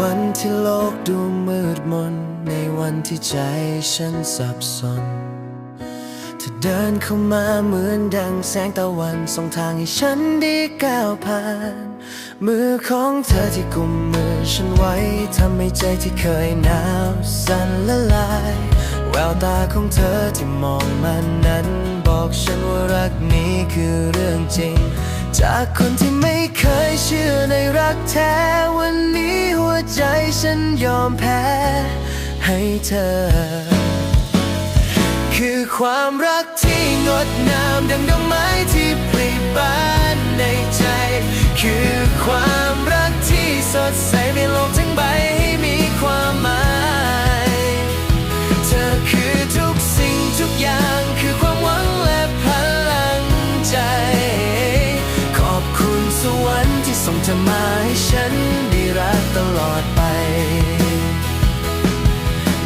วันที่โลกดูมืดมน ในวันที่ใจฉันสับสนเธอเดินเข้ามาเหมือนดังแสงตะวันส่องทางให้ฉันได้ก้าวผ่าน มือของเธอที่กุมมือฉันไว้ทำให้ใจที่เคยหนาวสั่นละลาย แววตาของเธอที่มองมันนั้น บอกฉันว่ารักนี้คือเรื่องจริง จากคนที่ไม่เคยเชื่อในรักแท้ วันนี้หัวใจฉันยอมแพ้ ให้เธอ คือความรักที่งดงามดังดอกไม้ที่ปลิบานในใจ คือความรักที่สดใสใน ที่ส่งเธอมาให้ฉันได้รักตลอดไป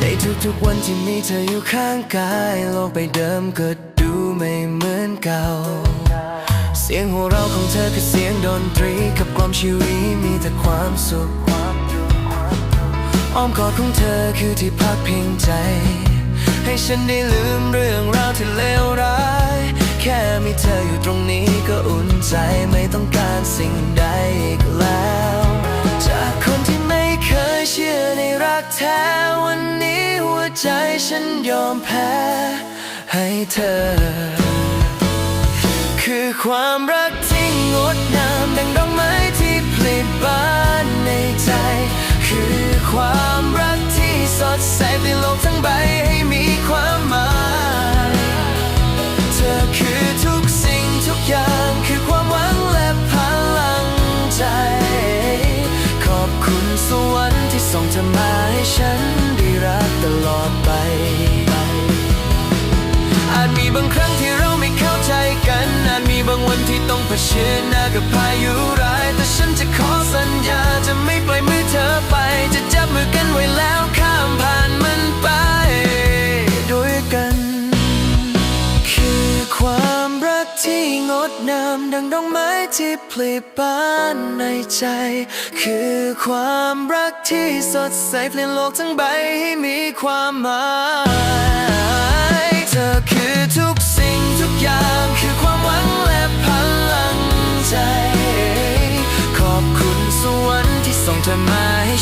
ในทุกๆวันที่มีเธออยู่ข้างกายโลกใบเดิมก็ดูไม่เหมือนเก่า เสียงหัวเราะของเธอคือเสียงดนตรีกับกลอมชีวิตมีแต่ความสุขอ้อมกอดของเธอคือที่พักพิงใจ ให้ฉันได้ลืมเรื่องราวที่เลวร้าย แค่มีเธออยู่ตรงนี้ก็อุ่นใจไม่ต้องการสิ่งใด อีกแล้ว จากคนที่ไม่เคยเชื่อในรักแท้วันนี้หัวใจฉันยอมแพ้ ให้เธอ คือความรักที่งดงาม ชิญหน้ากับพายุร้ายแต่ฉันจะขอสัญญาจะไม่ปล่อยมือเธอไป จะจับมือกันไว้แล้วข้ามผ่านมันไป ด้วยกัน คือความรักที่งดงามดังดอกไม้ที่ผลิบานในใจ คือความรักที่สดใสเปลี่ยนโลกทั้งใบให้มีความหมาย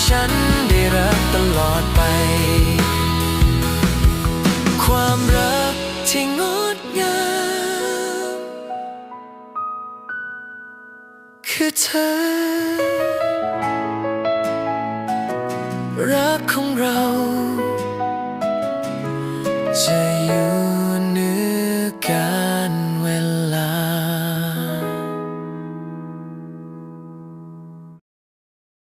ฉันได้รักตลอดไป ความรักที่งดงามคือเธอ รักของเรา จะอยู่